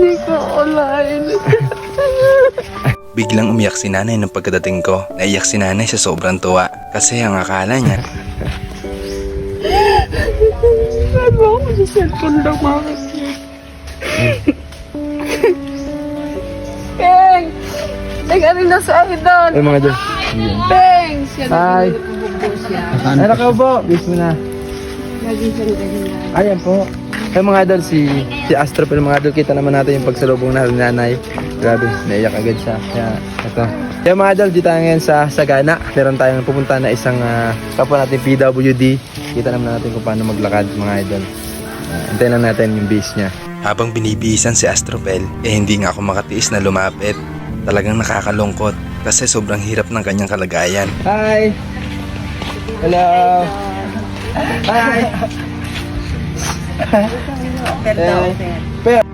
Hindi ko ulain. Biglang umiyak si nanay ng pagkadating ko. Naiyak si nanay sa sobrang tuwa. Kasi ang akala niya, Sabi ako sa cellphone lang makakasya. Peng! Nag-ano na sa akin doon? Ay, mga dyan. Peng! Siya Hi. siya. Ay, nakaw po. Bis mo na. Lagi siyang ganyan. Ayan po. Ay, mga idol, si, si Astro, pero mga idol, kita naman natin yung pagsalubong na ni nanay. Grabe, naiyak agad siya. Kaya, ito. Kaya mga idol, dito tayo ngayon sa Sagana. Meron tayong pupunta na isang uh, kapwa natin PWD. Kita naman natin kung paano maglakad, mga idol. Uh, antayin lang natin yung base niya. habang binibihisan si Astropel, eh hindi nga ako makatiis na lumapit. Talagang nakakalungkot kasi sobrang hirap ng kanyang kalagayan. Hi! Hello! Hi! Pero, Pero-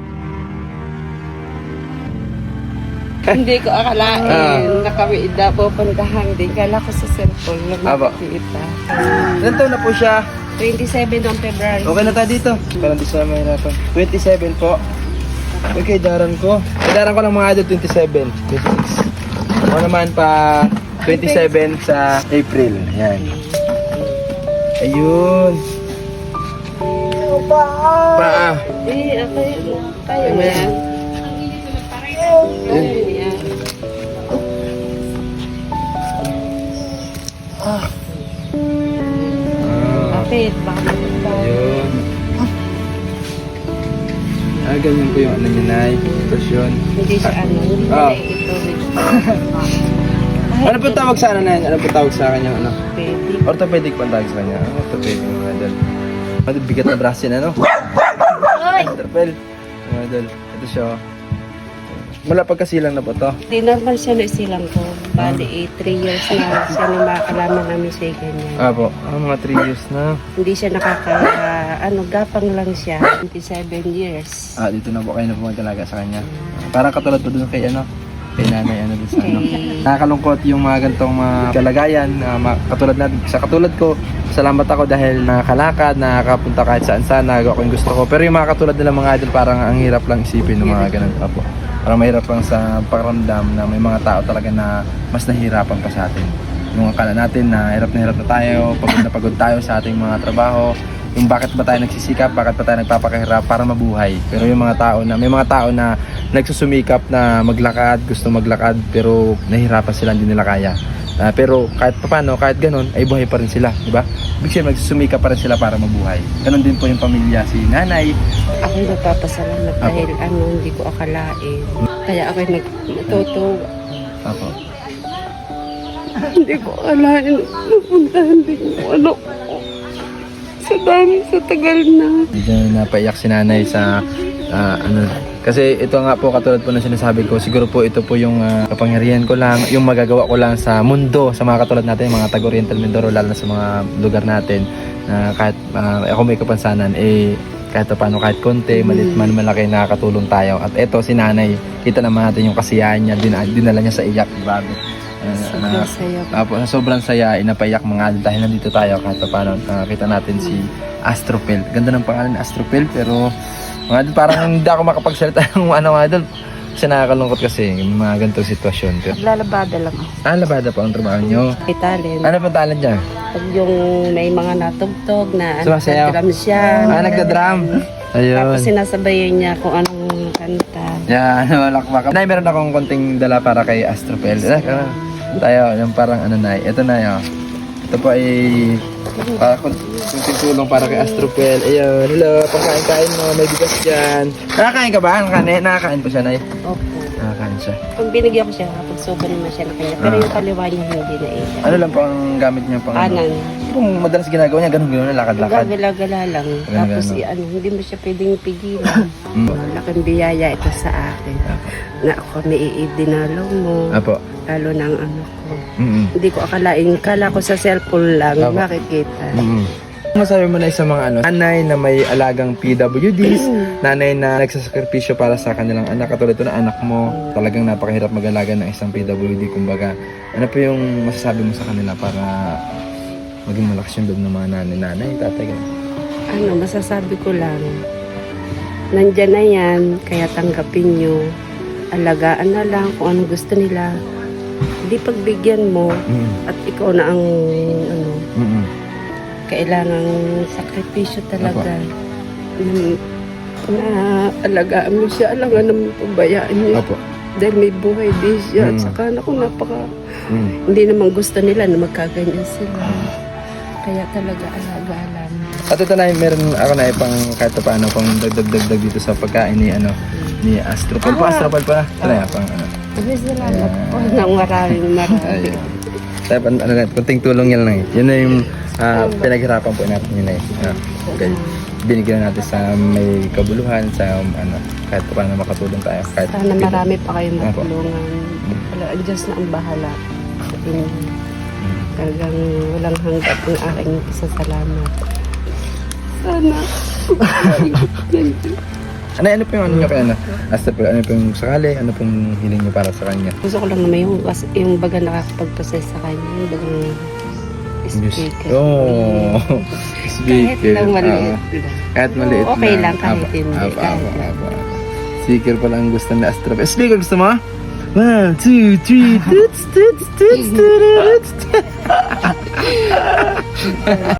Hindi ko akalain Ah. na kami ida pupuntahan din. Kala ko sa cellphone lang Aba. makikita. Ilan taon na po siya? 27 ng February. Okay na tayo dito. Parang di sa mahirapan. 27 po. Uy, kay Daran ko. Daran ko ng mga idol, 27. 26. Ako naman pa 27 sa April. Yan. Ayun. Pa. Eh, okay. Tayo na yan. Tayo yan. Ah, baka magpunta. ayun. Ah, ganyan po yung ano niya, Nay. Sitwasyon. Hindi siya ano, Ah. na ito. Ano po tawag sa ano na yan? Ano po tawag sa kanya? Ano? Pwede. Orthopedic pa ang tawag sa kanya. Ah, Orthopedic idol. Ano, bigat na brasin, ano? Trapel. Mga idol. Ito siya. oh. Mula pagkasilang na po to. Di naman siya na silang ko. Bali, 3 years na siya na makakalaman namin siya ganyan. Ah po. Ah, mga 3 years na. Hindi siya nakaka, ano, gapang lang siya. 27 years. Ah, dito na po kayo na po talaga sa kanya. Ah, Parang katulad po dun kay ano, kay nanay ano dun sa ano. Okay. Nakakalungkot yung mga ganitong mga kalagayan ma- katulad natin. Sa katulad ko, salamat ako dahil nakakalakad, nakakapunta kahit saan saan, nagawa ko yung gusto ko. Pero yung mga katulad nila mga idol, parang ang hirap lang isipin ng mga ganun pa po. Parang mahirap lang sa pakiramdam na may mga tao talaga na mas nahihirapan pa sa atin. Yung akala natin na hirap na hirap na tayo, pagod na pagod tayo sa ating mga trabaho, yung bakit ba tayo nagsisikap, bakit ba tayo nagpapakahirap para mabuhay. Pero yung mga tao na, may mga tao na nagsusumikap na maglakad, gusto maglakad, pero nahihirapan sila, hindi nila kaya. Ah, pero kahit paano, kahit ganun, ay buhay pa rin sila, di ba? Ibig sabihin, nagsusumikap pa rin sila para mabuhay. Ganon din po yung pamilya, si nanay. Ako'y nagpapasalamat Apo. dahil ano, hindi ko akalain. Kaya ako'y nag natutuwa. Apo. Hindi ko akalain na pupuntahan din yung ano ko. Sa dami, sa tagal na. Medyo napaiyak si nanay sa ah, ano kasi ito nga po katulad po ng sinasabi ko siguro po ito po yung ah, kapangyarihan ko lang yung magagawa ko lang sa mundo sa mga katulad natin mga taga Oriental Mindoro lalo na sa mga lugar natin na kahit ah, ako may kapansanan eh kahit pa paano kahit konti malit man malaki nakakatulong tayo at eto si nanay kita naman natin yung kasiyahan niya din dinala niya sa iyak grabe Ah, Sobrang ah, saya. Apo, sa sobrang saya, inapaiyak mga idol dahil nandito tayo kahit pa paano nakakita natin si Astropel. Ganda ng pangalan ni Astropel pero mga idol parang hindi ako makapagsalita ng ano mga idol. Kasi nakakalungkot kasi yung mga ganitong sitwasyon. Pero, Lalabada lang ako. ah, labada po ang trabaho nyo. May talent. Ano pa talent niya? Pag yung may mga natugtog na ano, Sumasayaw. nagdrum siya. Ah, nagda-drum. Ayun. Tapos sinasabayan niya kung anong kanta. Yan, malakpak. Nay, meron akong konting dala para kay Astropel. Ano, tayo, yung parang ano na, ito na yun. Ito po ay para konting tulong para kay Astropel. Ayun, hello, pagkain-kain mo, may bigas dyan. Nakakain ka ba? Nakakain, nakakain po siya, Nay. Opo. Nakakain siya. Pag binigyan ko siya, kapag soba naman siya na kanya. Pero Ah. yung kaliwa niya hindi na iya. Ano lang po ang gamit niya pang ano? Kanan. Kung madalas ginagawa niya, ganun ganun, lakad-lakad. Gagala-gala lang. Tapos ano, hindi mo siya pwedeng pigilan. Mm. Malaking biyaya ito sa akin. Na ako may iidinalaw mo. Apo. Lalo ng ano ko. Mm-mm. Hindi ko akalain. Kala ko sa cellphone lang. Tama. Makikita. Mm-mm. Masabi mo na sa mga ano, nanay na may alagang PWDs, nanay na nagsasakripisyo para sa kanilang anak, katulad ito na anak mo, talagang napakahirap mag-alaga ng isang PWD, kumbaga. Ano po yung masasabi mo sa kanila para maging malakas yung loob ng mga nanay, nanay, tatay? Ano, masasabi ko lang. nandyan na yan, kaya tanggapin nyo. Alagaan na lang kung anong gusto nila. Hindi pagbigyan mo Mm. at ikaw na ang ano, Mm. Kailangang sakripisyo talaga. Mm, na alagaan mo siya, alangan naman pabayaan niya. Opo. Dahil may buhay din siya. At Mm. saka naku, napaka, Mm. hindi naman gusto nila na magkaganyan sila. Kaya talaga alaga-alam. At ito na, meron ako na pang kahit pa paano pang dagdag-dagdag dito sa pagkain ni ano ni Astropol. Pa Astropol pa. Ito na yan, pang ano. Salamat po ng maraming maraming. Tayo ano na, kunting tulong yan lang. eh. Yun na yung ah, pinaghirapan po natin yun eh. Ah, okay. Binigyan natin sa may kabuluhan, sa ano, kahit pa paano makatulong tayo. Kahit Sana marami pa kayong matulungan. Wala, ang Diyos na ang bahala sa inyo. Talagang walang hanggat ang aking isasalamat. Sana. Ano, ano po yung ano nyo kaya na? Astropol, ano po yung sakali? Ano pong hiling nyo para sa kanya? Gusto ko lang naman yung, yung baga nakakapagpasay sa kanya. Yung bagang speaker. Oh, Kahit speaker. lang maliit. Oo. Kahit maliit Okay na. lang, kahit hindi. Kahit apa, lang. apa. Speaker pala ang gusto ni Astro. Eh, Speaker gusto mo? One, two, three. Toots, toots, toots, toots, toots.